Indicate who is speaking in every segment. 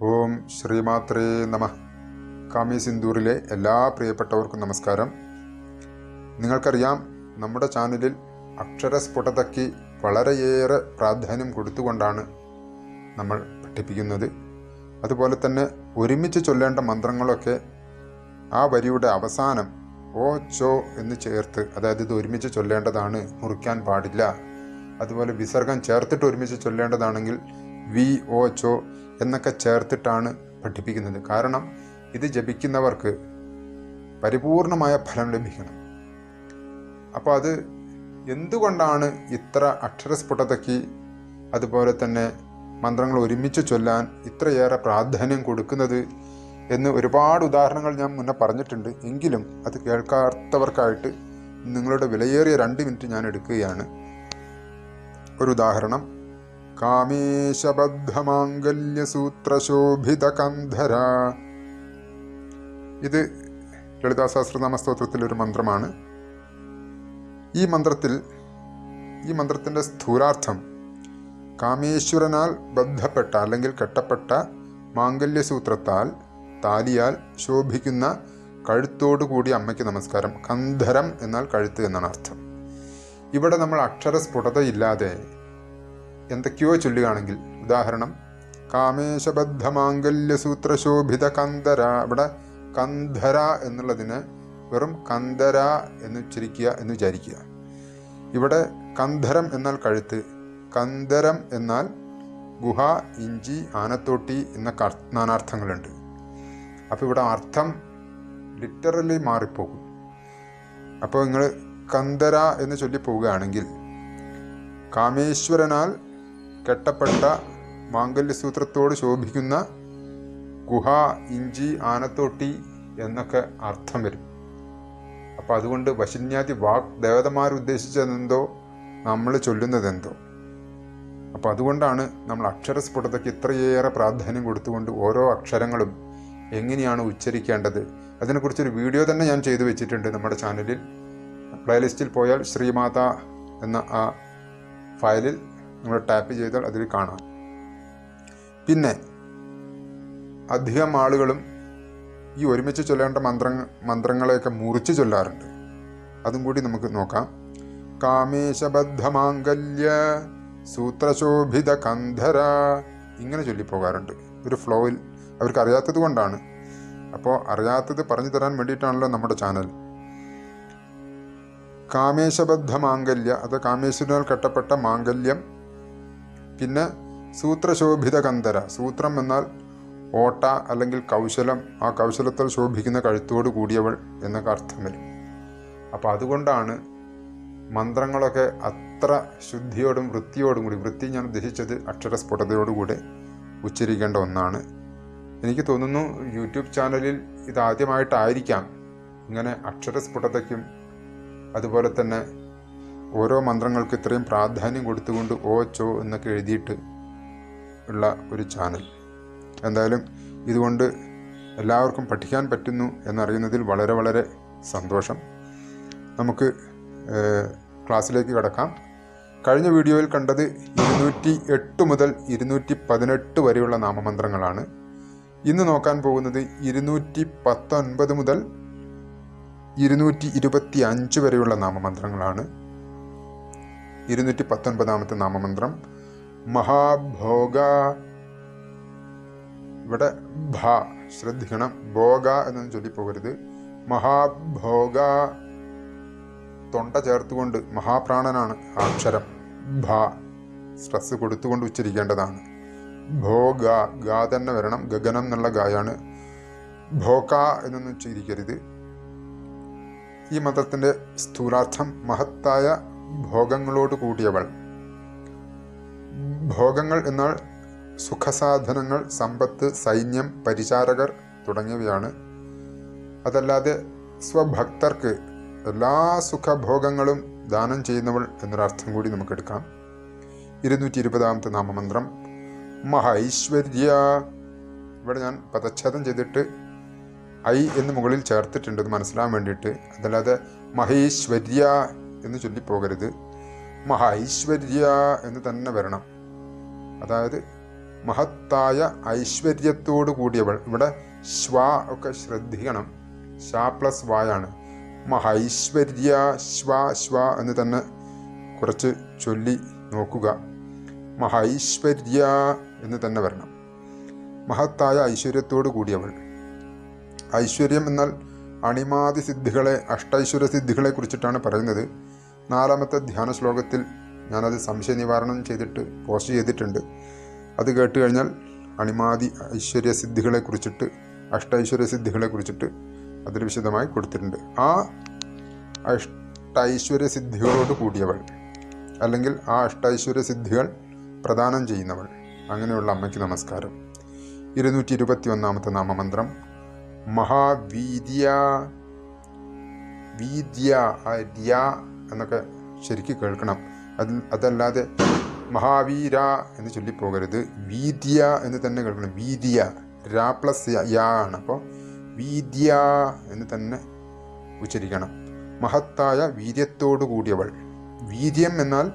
Speaker 1: ഓം ശ്രീമാത്രേ നമ. കാമി സിന്ദൂറിലെ എല്ലാ പ്രിയപ്പെട്ടവർക്കും നമസ്കാരം. നിങ്ങൾക്കറിയാം നമ്മുടെ ചാനലിൽ അക്ഷരസ്ഫുടതയ്ക്ക് വളരെയേറെ പ്രാധാന്യം കൊടുത്തുകൊണ്ടാണ് നമ്മൾ പഠിപ്പിക്കുന്നത്. അതുപോലെ തന്നെ ഒരുമിച്ച് ചൊല്ലേണ്ട മന്ത്രങ്ങളൊക്കെ ആ വരിയുടെ അവസാനം ഓ ചോ എന്ന് ചേർത്ത് അതായത് ഇത് ഒരുമിച്ച് ചൊല്ലേണ്ടതാണ് മുറിക്കാൻ പാടില്ല. അതുപോലെ വിസർഗം ചേർത്തിട്ട് ഒരുമിച്ച് ചൊല്ലേണ്ടതാണെങ്കിൽ വി ഓ ചോ എന്നൊക്കെ ചേർത്തിട്ടാണ് പഠിപ്പിക്കുന്നത്. കാരണം ഇത് ജപിക്കുന്നവർക്ക് പരിപൂർണമായ ഫലം ലഭിക്കണം. അപ്പോൾ അത് എന്തുകൊണ്ടാണ് ഇത്ര അക്ഷരസ്ഫുടതയ്ക്ക് അതുപോലെ തന്നെ മന്ത്രങ്ങൾ ഒരുമിച്ച് ചൊല്ലാൻ ഇത്രയേറെ പ്രാധാന്യം കൊടുക്കുന്നത് എന്ന് ഒരുപാട് ഉദാഹരണങ്ങൾ ഞാൻ മുന്നേ പറഞ്ഞിട്ടുണ്ട്. എങ്കിലും അത് കേൾക്കാത്തവർക്കായിട്ട് നിങ്ങളുടെ വിലയേറിയ രണ്ട് മിനിറ്റ് ഞാൻ എടുക്കുകയാണ്. ഒരു ഉദാഹരണം. കാമേശബദ്ധമാംഗല്യസൂത്രശോഭിതകന്ധര. ഇത് ലളിതാ സഹസ്രനാമ സ്തോത്രത്തിലെ ഒരു മന്ത്രമാണ്. ഈ മന്ത്രത്തിൽ ഈ മന്ത്രത്തിന്റെ സ്ഥൂലാർത്ഥം കാമേശ്വരനാൽ ബന്ധപ്പെട്ട അല്ലെങ്കിൽ കെട്ടപ്പെട്ട മാംഗല്യസൂത്രത്താൽ താലിയാൽ ശോഭിക്കുന്ന കഴുത്തോടു കൂടി അമ്മയ്ക്ക് നമസ്കാരം. കന്ധരം എന്നാൽ കഴുത്ത് എന്നാണ് അർത്ഥം. ഇവിടെ നമ്മൾ അക്ഷരസ്ഫുടതയില്ലാതെ എന്തൊക്കെയോ ചൊല്ലുകയാണെങ്കിൽ ഉദാഹരണം കാമേശബദ്ധമാംഗല്യസൂത്രശോഭിത കന്ധര ഇവിടെ കന്ധര എന്നുള്ളതിന് വെറും കന്ധര എന്ന് ഉച്ചരിക്കുക എന്ന് വിചാരിക്കുക. ഇവിടെ കന്ധരം എന്നാൽ കഴുത്ത് കന്ധരം എന്നാൽ ഗുഹ ഇഞ്ചി ആനത്തോട്ടി എന്ന നാനാർത്ഥങ്ങളുണ്ട്. അപ്പോൾ ഇവിടെ അർത്ഥം ലിറ്ററലി മാറിപ്പോകും. അപ്പോൾ നിങ്ങൾ കന്ധര എന്ന് ചൊല്ലിപ്പോവുകയാണെങ്കിൽ കാമേശ്വരനാൽ കെട്ടപ്പെട്ട മാംഗല്യസൂത്രത്തോട് ശോഭിക്കുന്ന ഗുഹ ഇഞ്ചി ആനത്തോട്ടി എന്നൊക്കെ അർത്ഥം വരും. അപ്പം അതുകൊണ്ട് വശന്യാതി വാക് ദേവതമാർ ഉദ്ദേശിച്ചതെന്തോ നമ്മൾ ചൊല്ലുന്നതെന്തോ. അപ്പോൾ അതുകൊണ്ടാണ് നമ്മൾ അക്ഷരസ്ഫുടതയ്ക്ക് ഇത്രയേറെ പ്രാധാന്യം കൊടുത്തുകൊണ്ട് ഓരോ അക്ഷരങ്ങളും എങ്ങനെയാണ് ഉച്ചരിക്കേണ്ടത്. അതിനെക്കുറിച്ചൊരു വീഡിയോ തന്നെ ഞാൻ ചെയ്തു വെച്ചിട്ടുണ്ട് നമ്മുടെ ചാനലിൽ. പ്ലേലിസ്റ്റിൽ പോയാൽ ശ്രീമാത എന്ന ആ ഫയലിൽ. നിങ്ങൾ ടാപ്പ് ചെയ്താൽ അതിൽ കാണാം. പിന്നെ അധികം ആളുകളും ഈ ഒരുമിച്ച് ചൊല്ലേണ്ട മന്ത്ര മന്ത്രങ്ങളെയൊക്കെ മുറിച്ച് ചൊല്ലാറുണ്ട്. അതും കൂടി നമുക്ക് നോക്കാം. കാമേശബദ്ധമാംഗല്യ സൂത്രശോഭിത കന്ധര ഇങ്ങനെ ചൊല്ലിപ്പോകാറുണ്ട്. ഒരു ഫ്ലോയിൽ അവർക്ക് അറിയാത്തത് കൊണ്ടാണ്. അപ്പോൾ അറിയാത്തത് പറഞ്ഞു തരാൻ വേണ്ടിയിട്ടാണല്ലോ നമ്മുടെ ചാനൽ കാമേശബദ്ധ മാംഗല്യ അത് കാമേശ്വരനാൽ കെട്ടപ്പെട്ട മാംഗല്യം പിന്നെ സൂത്രശോഭിത കന്ധര സൂത്രം എന്നാൽ ഓട്ട അല്ലെങ്കിൽ കൗശലം. ആ കൗശലത്തിൽ ശോഭിക്കുന്ന കഴുത്തോട് കൂടിയവൾ എന്നൊക്കെ അർത്ഥം വരും അപ്പോൾ അതുകൊണ്ടാണ് മന്ത്രങ്ങളൊക്കെ അത്ര ശുദ്ധിയോടും വൃത്തിയോടും കൂടി വൃത്തി ഞാൻ ഉദ്ദേശിച്ചത് അക്ഷരസ്ഫുടതയോടുകൂടെ ഉച്ചരിക്കേണ്ട ഒന്നാണ്. എനിക്ക് തോന്നുന്നു യൂട്യൂബ് ചാനലിൽ ഇതാദ്യമായിട്ടായിരിക്കാം ഇങ്ങനെ അക്ഷരസ്ഫുടതയ്ക്കും അതുപോലെ തന്നെ ഓരോ മന്ത്രങ്ങൾക്ക് ഇത്രയും പ്രാധാന്യം കൊടുത്തുകൊണ്ട് ഓ ചോ എന്നൊക്കെ എഴുതിയിട്ട് ഉള്ള ഒരു ചാനൽ. എന്തായാലും ഇതുകൊണ്ട് എല്ലാവർക്കും പഠിക്കാൻ പറ്റുന്നു എന്നറിയുന്നതിൽ വളരെ വളരെ സന്തോഷം. നമുക്ക് ക്ലാസ്സിലേക്ക് കടക്കാം. കഴിഞ്ഞ വീഡിയോയിൽ കണ്ടത് ഇരുന്നൂറ്റി എട്ട് മുതൽ ഇരുന്നൂറ്റി പതിനെട്ട് വരെയുള്ള നാമമന്ത്രങ്ങളാണ്. ഇന്ന് നോക്കാൻ പോകുന്നത് ഇരുന്നൂറ്റി പത്തൊൻപത് മുതൽ ഇരുന്നൂറ്റി ഇരുപത്തി അഞ്ച് വരെയുള്ള നാമമന്ത്രങ്ങളാണ്. ഇരുന്നൂറ്റി പത്തൊൻപതാമത്തെ നാമമന്ത്രം. മഹാഭോഗ. ഇവിടെ ഭ ശ്രദ്ധിക്കണം. ഭോഗ എന്നൊന്നും ചൊല്ലിപ്പോകരുത്. മഹാഭോഗ. തൊണ്ട ചേർത്തുകൊണ്ട് മഹാപ്രാണനാണ് അക്ഷരം ഭ. സ്ട്രെസ് കൊടുത്തുകൊണ്ട് ഉച്ചരിക്കേണ്ടതാണ്. ഭോഗ ഗാ തന്നെ വരണം. ഗഗനം എന്നുള്ള ഗായാണ്. ഭോക എന്നൊന്നും ഉച്ചരിക്കരുത്. ഈ മന്ത്രത്തിന്റെ സ്ഥൂലാർത്ഥം മഹത്തായ ഭോഗങ്ങളോട് കൂടിയവൾ. ഭോഗങ്ങൾ എന്നാൽ സുഖസാധനങ്ങൾ സമ്പത്ത് സൈന്യം പരിചാരകർ തുടങ്ങിയവയാണ്. അതല്ലാതെ സ്വഭക്തർക്ക് എല്ലാ സുഖഭോഗങ്ങളും ദാനം ചെയ്യുന്നവൾ എന്നൊരർത്ഥം കൂടി നമുക്കെടുക്കാം. ഇരുന്നൂറ്റി ഇരുപതാമത്തെ നാമമന്ത്രം. മഹൈശ്വര്യ. ഇവിടെ ഞാൻ പദച്ഛേദം ചെയ്തിട്ട് ഐ എന്ന് മുകളിൽ ചേർത്തിട്ടുണ്ട് അത് മനസ്സിലാൻ വേണ്ടിയിട്ട്. അതല്ലാതെ മഹേശ്വര്യ എന്ന് ചൊല്ലിപ്പോകരുത്. മഹൈശ്വര്യ എന്ന് തന്നെ വരണം. അതായത് മഹത്തായ ഐശ്വര്യത്തോടു കൂടിയവൾ. ഇവിടെ ശ്വ ഒക്കെ ശ്രദ്ധിക്കണം. ഷാ പ്ലസ് വായാണ്. മഹൈശ്വര്യ ശ്വ ശ്വ എന്ന് തന്നെ കുറച്ച് ചൊല്ലി നോക്കുക. മഹൈശ്വര്യ എന്ന് തന്നെ വരണം. മഹത്തായ ഐശ്വര്യത്തോടു കൂടിയവൾ. ഐശ്വര്യം എന്നാൽ അണിമാതി സിദ്ധികളെ അഷ്ടൈശ്വര്യ സിദ്ധികളെ കുറിച്ചിട്ടാണ് പറയുന്നത്. നാലാമത്തെ ധ്യാന ശ്ലോകത്തിൽ ഞാനത് സംശയ നിവാരണം ചെയ്തിട്ട് പോസ്റ്റ് ചെയ്തിട്ടുണ്ട്. അത് കേട്ട് കഴിഞ്ഞാൽ അണിമാതി ഐശ്വര്യ സിദ്ധികളെ കുറിച്ചിട്ട് അഷ്ടൈശ്വര്യ സിദ്ധികളെ കുറിച്ചിട്ട് അതിൽ വിശദമായി കൊടുത്തിട്ടുണ്ട്. ആ അഷ്ടൈശ്വര്യ സിദ്ധികളോട് കൂടിയവൾ അല്ലെങ്കിൽ ആ അഷ്ടൈശ്വര്യ സിദ്ധികൾ പ്രദാനം ചെയ്യുന്നവൾ. അങ്ങനെയുള്ള അമ്മയ്ക്ക് നമസ്കാരം. ഇരുന്നൂറ്റി ഇരുപത്തി ഒന്നാമത്തെ നാമമന്ത്രം. മഹാവീദ്യ വീദ്യ എന്നൊക്കെ ശരിക്ക് കേൾക്കണം. അത് അതല്ലാതെ മഹാവീര എന്ന് ചൊല്ലിപ്പോകരുത്. വീദ്യ എന്ന് തന്നെ കേൾക്കണം. വീദ്യ. രാ പ്ലസ് യ ആണ്. അപ്പോൾ വീദ്യ എന്ന് തന്നെ ഉച്ചരിക്കണം. മഹത്തായ വീര്യത്തോടു കൂടിയവൾ. വീര്യം എന്നാൽ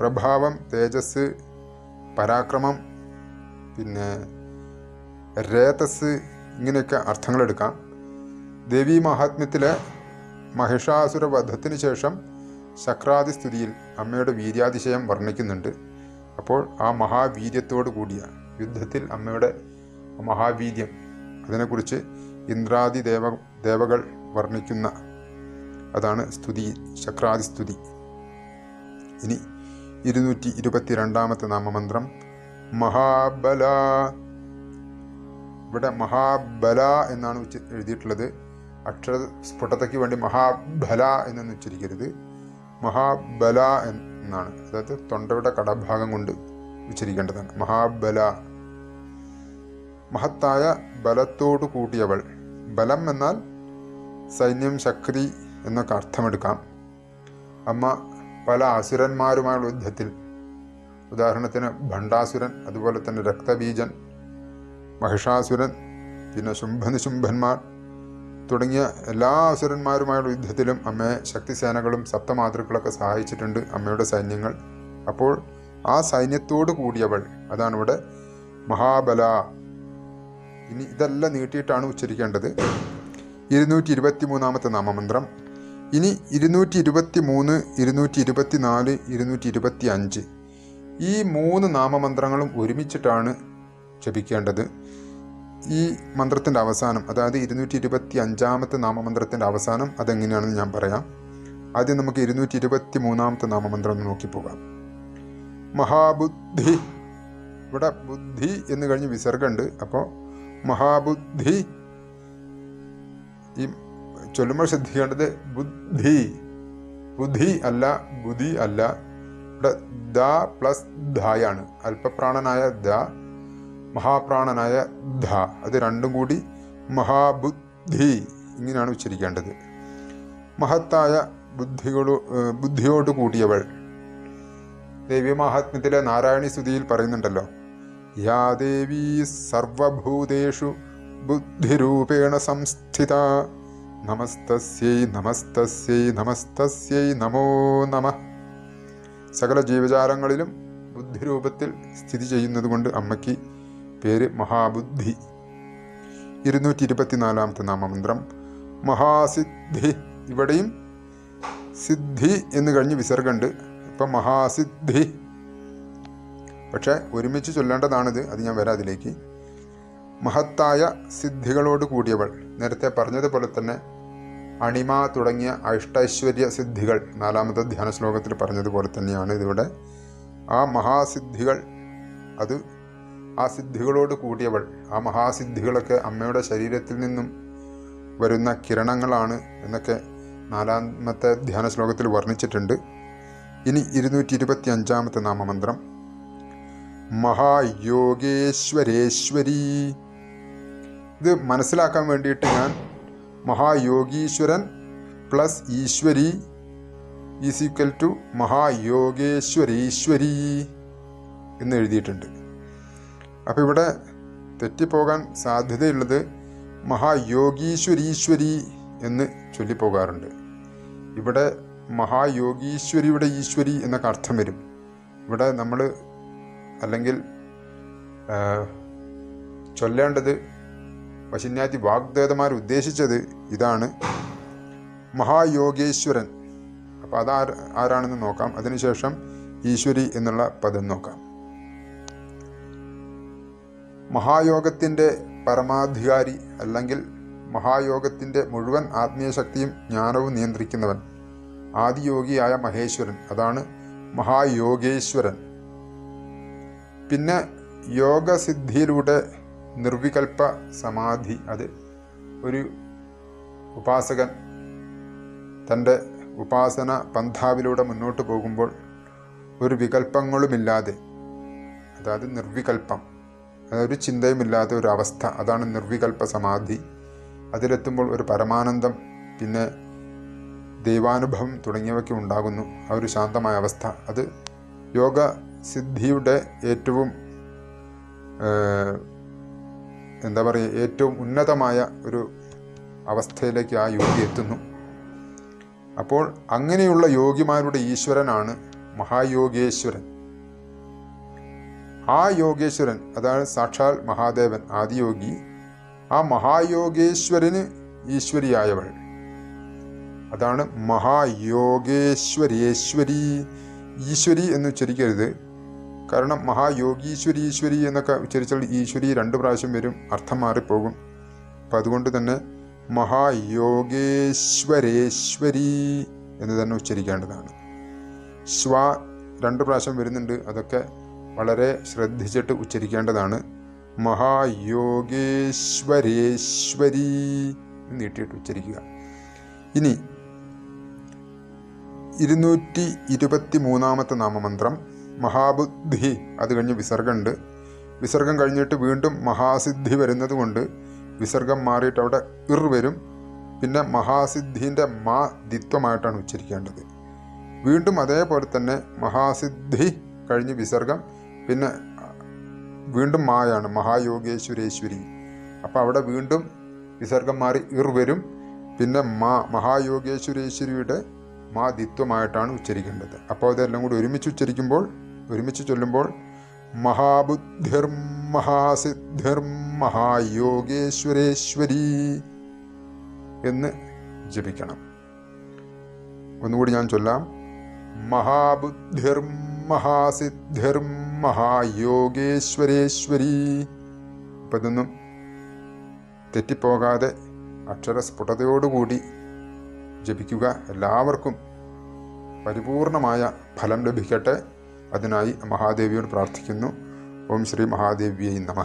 Speaker 1: പ്രഭാവം തേജസ് പരാക്രമം പിന്നെ രേതസ് ഇങ്ങനെയൊക്കെ അർത്ഥങ്ങളെടുക്കാം. ദേവീ മഹാത്മ്യത്തിലെ മഹിഷാസുര വധത്തിന് ശേഷം ശക്രാതി സ്തുതിയിൽ അമ്മയുടെ വീര്യാതിശയം വർണിക്കുന്നുണ്ട്. അപ്പോൾ ആ മഹാവീര്യത്തോടു കൂടിയ യുദ്ധത്തിൽ അമ്മയുടെ മഹാവീര്യം അതിനെക്കുറിച്ച് ഇന്ദ്രാദി ദേവ ദേവകൾ വർണിക്കുന്ന അതാണ് സ്തുതി ശക്രാതി സ്തുതി ഇനി ഇരുന്നൂറ്റി ഇരുപത്തി രണ്ടാമത്തെ നാമമന്ത്രം. മഹാബല ഇവിടെ മഹാബല എന്നാണ് എഴുതിയിട്ടുള്ളത്. അക്ഷര സ്ഫുടതയ്ക്ക് വേണ്ടി മഹാബല എന്നൊന്നും ഉച്ചരിക്കരുത്. മഹാബല എന്നാണ്. അതായത് തൊണ്ടയുടെ കടഭാഗം കൊണ്ട് ഉച്ചരിക്കേണ്ടതാണ്. മഹാബല. മഹത്തായ ബലത്തോടു കൂടിയവൾ ബലം എന്നാൽ സൈന്യം ശക്തി എന്നൊക്കെ അർത്ഥമെടുക്കാം. അമ്മ പല അസുരന്മാരുമായുള്ള യുദ്ധത്തിൽ. ഉദാഹരണത്തിന് ഭണ്ഡാസുരൻ അതുപോലെ തന്നെ രക്തബീജൻ മഹിഷാസുരൻ പിന്നെ ശുംഭനിശുംഭന്മാർ തുടങ്ങിയ എല്ലാ അസുരന്മാരുമായുള്ള യുദ്ധത്തിലും അമ്മയെ ശക്തിസേനകളും സപ്തമാതൃക്കളൊക്കെ സഹായിച്ചിട്ടുണ്ട് അമ്മയുടെ സൈന്യങ്ങൾ. അപ്പോൾ ആ സൈന്യത്തോട് കൂടിയവൾ അതാണ് ഇവിടെ മഹാബല ഇനി ഇതെല്ലാം നീട്ടിയിട്ടാണ് ഉച്ചരിക്കേണ്ടത്. ഇരുന്നൂറ്റി ഇരുപത്തി മൂന്നാമത്തെ നാമമന്ത്രം. ഇനി ഇരുന്നൂറ്റി ഇരുപത്തി മൂന്ന് ഇരുന്നൂറ്റി ഇരുപത്തി നാല് ഇരുന്നൂറ്റി ഇരുപത്തി അഞ്ച് ഈ മൂന്ന് നാമമന്ത്രങ്ങളും ഒരുമിച്ചിട്ടാണ് ജപിക്കേണ്ടത്. ഈ മന്ത്രത്തിന്റെ അവസാനം അതായത് ഇരുന്നൂറ്റി ഇരുപത്തി അഞ്ചാമത്തെ നാമമന്ത്രത്തിന്റെ അവസാനം അതെങ്ങനെയാണെന്ന് ഞാൻ പറയാം. ആദ്യം നമുക്ക് ഇരുന്നൂറ്റി ഇരുപത്തി മൂന്നാമത്തെ നാമമന്ത്രം ഒന്ന് നോക്കിപ്പോകാം മഹാബുദ്ധി. ഇവിടെ ബുദ്ധി എന്ന് കഴിഞ്ഞ് വിസർഗമുണ്ട്. അപ്പോൾ മഹാബുദ്ധി. ഈ ചൊല്ലുമ്പോൾ ശ്രദ്ധിക്കേണ്ടത് ബുദ്ധി. ബുദ്ധി അല്ല ബുദ്ധി അല്ല. ഇവിടെ ദ പ്ലസ് ധായാണ്. അല്പപ്രാണനായ ദ മഹാപ്രാണനായ ധ. അത് രണ്ടും കൂടി മഹാബുദ്ധി ഇങ്ങനെയാണ് ഉച്ചരിക്കേണ്ടത്. മഹത്തായ ബുദ്ധികളു ബുദ്ധിയോട് കൂടിയവൾ. ദേവീമാഹാത്മ്യത്തിലെ നാരായണി സ്തുതിയിൽ പറയുന്നുണ്ടല്ലോ. യാ ദേവീ സർവഭൂതേഷു ബുദ്ധിരൂപേണ സംസ്ഥിത. നമസ്തസ്യൈ നമസ്തസ്യൈ നമസ്തസ്യൈ നമോ നമ. സകല ജീവജാലങ്ങളിലും ബുദ്ധിരൂപത്തിൽ സ്ഥിതി ചെയ്യുന്നതുകൊണ്ട് അമ്മയ്ക്ക് പേര് മഹാബുദ്ധി. ഇരുന്നൂറ്റി ഇരുപത്തിനാലാമത്തെ നാമമന്ത്രം. മഹാസിദ്ധി. ഇവിടെയും സിദ്ധി എന്ന് കഴിഞ്ഞ് വിസർഗമുണ്ട് ഇപ്പം മഹാസിദ്ധി. പക്ഷേ ഒരുമിച്ച് ചൊല്ലേണ്ടതാണിത്. അത് ഞാൻ വരാം അതിലേക്ക്. മഹത്തായ സിദ്ധികളോട് കൂടിയവൾ. നേരത്തെ പറഞ്ഞതുപോലെ തന്നെ അണിമ തുടങ്ങിയ അഷ്ടൈശ്വര്യ സിദ്ധികൾ. നാലാമത്തെ ധ്യാന ശ്ലോകത്തിൽ പറഞ്ഞതുപോലെ തന്നെയാണ് ഇതിവിടെ. ആ മഹാസിദ്ധികൾ അത് ആ സിദ്ധികളോട് കൂടിയവൾ ആ മഹാസിദ്ധികളൊക്കെ അമ്മയുടെ ശരീരത്തിൽ നിന്നും വരുന്ന കിരണങ്ങളാണ് എന്നൊക്കെ നാലാമത്തെ ധ്യാന ശ്ലോകത്തിൽ വർണിച്ചിട്ടുണ്ട്. ഇനി ഇരുന്നൂറ്റി ഇരുപത്തി അഞ്ചാമത്തെ നാമമന്ത്രം. മഹായോഗേശ്വരേശ്വരി. ഇത് മനസ്സിലാക്കാൻ വേണ്ടിയിട്ട് ഞാൻ മഹായോഗീശ്വരൻ പ്ലസ് ഈശ്വരി ഈസ് ഈക്വൽ ടു മഹായോഗേശ്വരീശ്വരി എന്ന് എഴുതിയിട്ടുണ്ട്. അപ്പോൾ ഇവിടെ തെറ്റിപ്പോകാൻ സാധ്യതയുള്ളത് മഹായോഗീശ്വരീശ്വരി എന്ന് ചൊല്ലിപ്പോകാറുണ്ട്. ഇവിടെ മഹായോഗീശ്വരിയുടെ ഈശ്വരി എന്നൊക്കെ അർത്ഥം വരും. ഇവിടെ നമ്മൾ അല്ലെങ്കിൽ ചൊല്ലേണ്ടത് വശിന്യാതി വാഗ്ദേവതമാർ ഉദ്ദേശിച്ചത് ഇതാണ് മഹായോഗേശ്വരൻ. അപ്പോൾ അത് ആരാണെന്ന് നോക്കാം. അതിനുശേഷം ഈശ്വരി എന്നുള്ള പദം നോക്കാം. മഹായോഗത്തിന്റെ പരമാധികാരി അല്ലെങ്കിൽ മഹായോഗത്തിന്റെ മുഴുവൻ ആത്മീയ ശക്തിയും ജ്ഞാനവും നിയന്ത്രിക്കുന്നവൻ. ആദിയോഗിയായ മഹേശ്വരൻ. അതാണ് മഹായോഗേശ്വരൻ. പിന്നെ യോഗസിദ്ധിയിലൂടെ നിർവികൽപ്പ സമാധി. അത് ഒരു ഉപാസകൻ തന്റെ ഉപാസന പന്ഥാവിലൂടെ മുന്നോട്ട് പോകുമ്പോൾ ഒരു വികല്പങ്ങളുമില്ലാതെ അതായത് നിർവികൽപ്പം ഒരു ചിന്തയുമില്ലാത്ത ഒരു അവസ്ഥ. അതാണ് നിർവികൽപ്പ സമാധി. അതിലെത്തുമ്പോൾ ഒരു പരമാനന്ദം പിന്നെ ദൈവാനുഭവം തുടങ്ങിയവയ്ക്ക് ഉണ്ടാകുന്നു. ആ ഒരു ശാന്തമായ അവസ്ഥ. അത് യോഗ സിദ്ധിയുടെ ഏറ്റവും എന്താ പറയുക ഏറ്റവും ഉന്നതമായ ഒരു അവസ്ഥയിലേക്ക് ആ യോഗി എത്തുന്നു. അപ്പോൾ അങ്ങനെയുള്ള യോഗിമാരുടെ ഈശ്വരനാണ് മഹായോഗേശ്വരൻ. ആ യോഗേശ്വരൻ അതാണ് സാക്ഷാൽ മഹാദേവൻ ആദിയോഗി ആ മഹായോഗേശ്വരന് ഈശ്വരിയായവൾ. അതാണ് മഹായോഗേശ്വരേശ്വരി. ഈശ്വരി എന്ന് ഉച്ചരിക്കരുത്. കാരണം മഹായോഗീശ്വരി ഈശ്വരി എന്നൊക്കെ ഉച്ചരിച്ചാൽ ഈശ്വരി രണ്ട് പ്രാവശ്യം വരും അർത്ഥം മാറിപ്പോകും. അപ്പം അതുകൊണ്ട് തന്നെ മഹായോഗേശ്വരേശ്വരി എന്ന് തന്നെ ഉച്ചരിക്കേണ്ടതാണ്. ശ്വ രണ്ട് പ്രാവശ്യം വരുന്നുണ്ട് അതൊക്കെ വളരെ ശ്രദ്ധിച്ചിട്ട് ഉച്ചരിക്കേണ്ടതാണ്. മഹായോഗേശ്വരേശ്വരി നീട്ടിയിട്ട് ഉച്ചരിക്കുക. ഇനി ഇരുന്നൂറ്റി ഇരുപത്തി മൂന്നാമത്തെ നാമമന്ത്രം മഹാബുദ്ധി. അത് കഴിഞ്ഞ് വിസർഗമുണ്ട്. വിസർഗം കഴിഞ്ഞിട്ട് വീണ്ടും മഹാസിദ്ധി വരുന്നത് കൊണ്ട് വിസർഗം മാറിയിട്ട് അവിടെ ഇർ വരും. പിന്നെ മഹാസിദ്ധീന്റെ മാ ദിത്വമായിട്ടാണ് ഉച്ചരിക്കേണ്ടത്. വീണ്ടും അതേപോലെ തന്നെ മഹാസിദ്ധി കഴിഞ്ഞ് വിസർഗം. പിന്നെ വീണ്ടും മായാണ് മഹായോഗേശ്വരേശ്വരി. അപ്പോൾ അവിടെ വീണ്ടും വിസർഗം മാറി ഇർ വരും. പിന്നെ മാ മഹായോഗേശ്വരേശ്വരിയുടെ മാ ദിത്വമായിട്ടാണ് ഉച്ചരിക്കേണ്ടത്. അപ്പോൾ അതെല്ലാം കൂടി ഒരുമിച്ച് ഉച്ചരിക്കുമ്പോൾ ഒരുമിച്ച് ചൊല്ലുമ്പോൾ മഹാബുദ്ധിർ മഹാസിദ്ധിർ മഹായോഗേശ്വരേശ്വരി എന്ന് ജപിക്കണം. ഒന്നുകൂടി ഞാൻ ചൊല്ലാം. മഹാബുദ്ധിർ മഹാസിദ്ധിർ മഹായോഗേശ്വരേശ്വരി. അപ്പം ഇതൊന്നും തെറ്റിപ്പോകാതെ അക്ഷരസ്ഫുടതയോടുകൂടി ജപിക്കുക എല്ലാവർക്കും പരിപൂർണമായ ഫലം ലഭിക്കട്ടെ. അതിനായി മഹാദേവിയോട് പ്രാർത്ഥിക്കുന്നു. ഓം ശ്രീ മഹാദേവിയെ നമ.